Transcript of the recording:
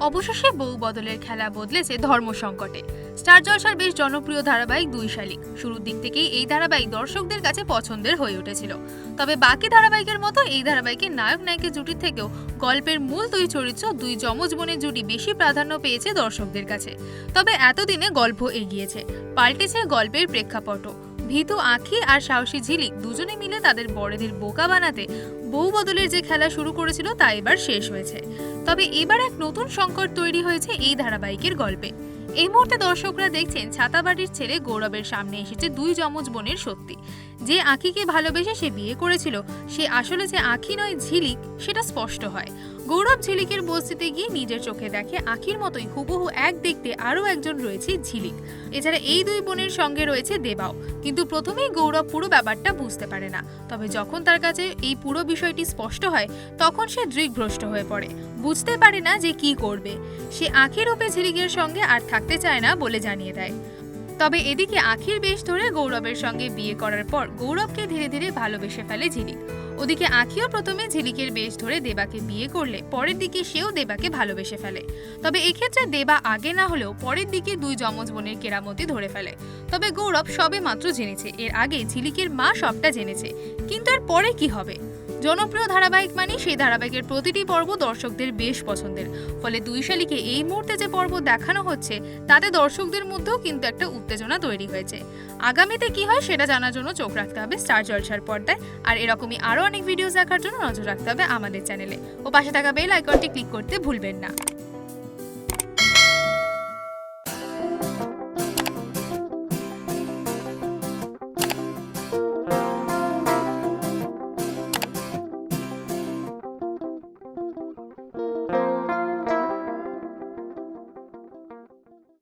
অবশেষে বউ বদলের খেলা বদলেছে ধর্ম সংকটে। স্টার জলসার বেশ জনপ্রিয় ধারাবাহিক দুই শালিক। শুরুর দিক থেকেই এই ধারাবাহিক দর্শকদের কাছে পছন্দের হয়ে উঠেছিল। তবে বাকি ধারাবাহিকের মতো এই ধারাবাহিকের নায়ক নায়িকের জুটির থেকেও গল্পের মূল দুই চরিত্র, দুই যমজ বোনের জুটি বেশি প্রাধান্য পেয়েছে দর্শকদের কাছে। তবে এতদিনে গল্প এগিয়েছে। পাল্টেছে গল্পের প্রেক্ষাপটও। ভীতু আঁখি আর সাহসী ঝিলিক দুজনে তাদের বড়দের বোকা বানাতে বউ বদলের যে খেলা শুরু করেছিল তা এবার শেষ হয়েছে। তবে এবার এক নতুন সংকট তৈরি হয়েছে এই ধারাবাহিকের গল্পে। এই মুহূর্তে দর্শকরা দেখছেন ছাতাবাটির ছেলে গৌরবের সামনে এসেছে দুই যমজ বোনের সত্যি। যে আঁকিকে ভালোবেসে সে বিয়ে করেছিল, সে আসলে যে আঁকি নয় ঝিলিক, সেটা স্পষ্ট হয়। গৌরব ঝিলিকের বস্তিতে গিয়ে নিজের চোখে দেখে আঁখির মতোই হুবহু এক দেখতে আরও একজন রয়েছে ঝিলিক। এছাড়া এই দুই বোনের সঙ্গে রয়েছে দেবাও। কিন্তু প্রথমেই গৌরব পুরো ব্যাপারটা বুঝতে পারে না। তবে যখন তার কাছে এই পুরো বিষয়টি স্পষ্ট হয়, তখন সে দৃগ্ভ্রষ্ট হয়ে পড়ে। বুঝতে পারে না যে কি করবে। সে আখির রূপে ঝিলিকের সঙ্গে আর থাকতে চায় না বলে জানিয়ে দেয়। তবে এদিকে আখির বেশ ধরে গৌরবের সঙ্গে বিয়ে করার পর গৌরবকে ধীরে ধীরে ভালোবেসে ফেলে ঝিলিক। ওদিকে আখিও প্রথমে ঝিলিকের বেশ ধরে দেবাকে বিয়ে করলে, পরের দিকে সেও দেবাকে ভালোবেসে ফেলে। তবে এক্ষেত্রে দেবা আগে না হলেও পরের দিকে দুই যমজ বোনের কেরামতি ধরে ফেলে। তবে গৌরব সবে মাত্র জেনেছে, এর আগে ঝিলিকের মা সবটা জেনেছে, কিন্তু এর পরে কি হবে? জনপ্রিয় ধারাবাহিক মানে সেই ধারাবাহিকের প্রতিটি পর্ব দর্শকদের বেশ পছন্দের। ফলে দুই শালিকে এই মুহূর্তে যে পর্ব দেখানো হচ্ছে, তাতে দর্শকদের মধ্যেও কিন্তু একটা উত্তেজনা তৈরি হয়েছে। আগামীতে কি হয় সেটা জানার জন্য চোখ রাখতে হবে স্টার জলসার পর্দায়। আর এরকমই আরও অনেক ভিডিও দেখার জন্য নজর রাখতে হবে আমাদের চ্যানেলে। ও পাশে থাকা বেল আইকনটি ক্লিক করতে ভুলবেন না।